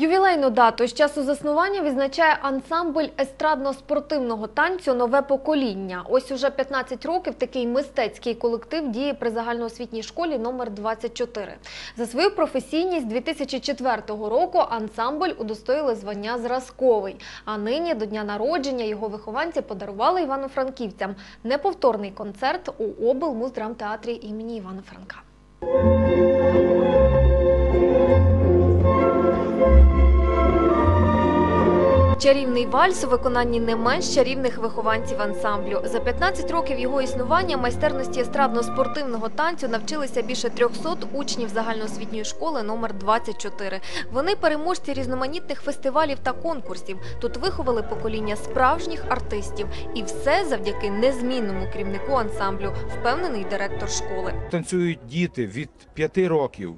Ювілейну дату з часу заснування відзначає ансамбль естрадно-спортивного танцю Нове покоління. Ось уже 15 років такий мистецький колектив діє при загальноосвітній школі номер 24. За свою професійність 2004 року ансамбль удостоїли звання зразковий. А нині до дня народження його вихованці подарували івано-франківцям неповторний концерт у облмуздрамтеатрі імені Івана Франка. Чарівний вальс у виконанні не менш чарівних вихованців ансамблю. За 15 років його існування майстерності естрадно-спортивного танцю навчилися більше 300 учнів загальноосвітньої школи номер 24. Вони переможці різноманітних фестивалів та конкурсів. Тут виховали покоління справжніх артистів, і все завдяки незмінному керівнику ансамблю, впевнений директор школи. Танцюють діти від 5 років.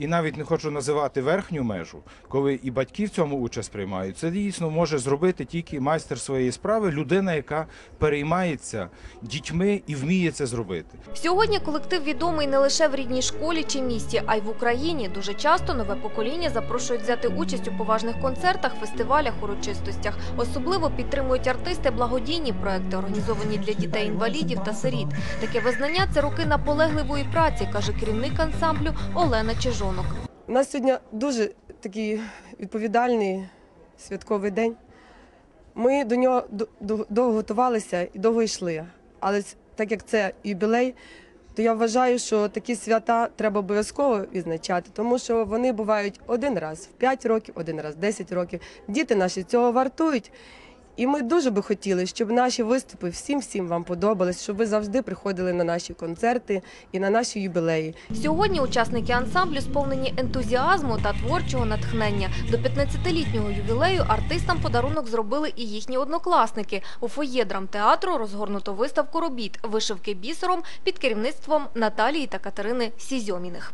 І навіть не хочу називати верхню межу, коли і батьки в цьому участь приймають. Це дійсно може зробити тільки майстер своєї справи, людина, яка переймається дітьми і вміє це зробити. Сьогодні колектив відомий не лише в рідній школі чи місті, а й в Україні. Дуже часто нове покоління запрошують взяти участь у поважних концертах, фестивалях, урочистостях. Особливо підтримують артисти благодійні проекти, організовані для дітей-інвалідів та сиріт. Таке визнання це роки наполегливої праці, каже керівник ансамблю Олена Чижонок. У нас сьогодні дуже такий відповідальний святковий день. Ми до нього довго готувалися і довго йшли. Але так як це юбілей, то я вважаю, що такі свята треба обов'язково відзначати, тому що вони бувають один раз в 5 років, один раз в 10 років. Діти наші цього вартують. І ми дуже би хотіли, щоб наші виступи всім всім вам подобались, щоб ви завжди приходили на наші концерти і на наші юбілеї. Сьогодні учасники ансамблю сповнені ентузіазму та творчого натхнення. До 15-літнього ювілею артистам подарунок зробили і їхні однокласники. У фоє драмтеатру розгорнуто виставку робіт вишивки бісером під керівництвом Наталії та Катерини Сізьоміних.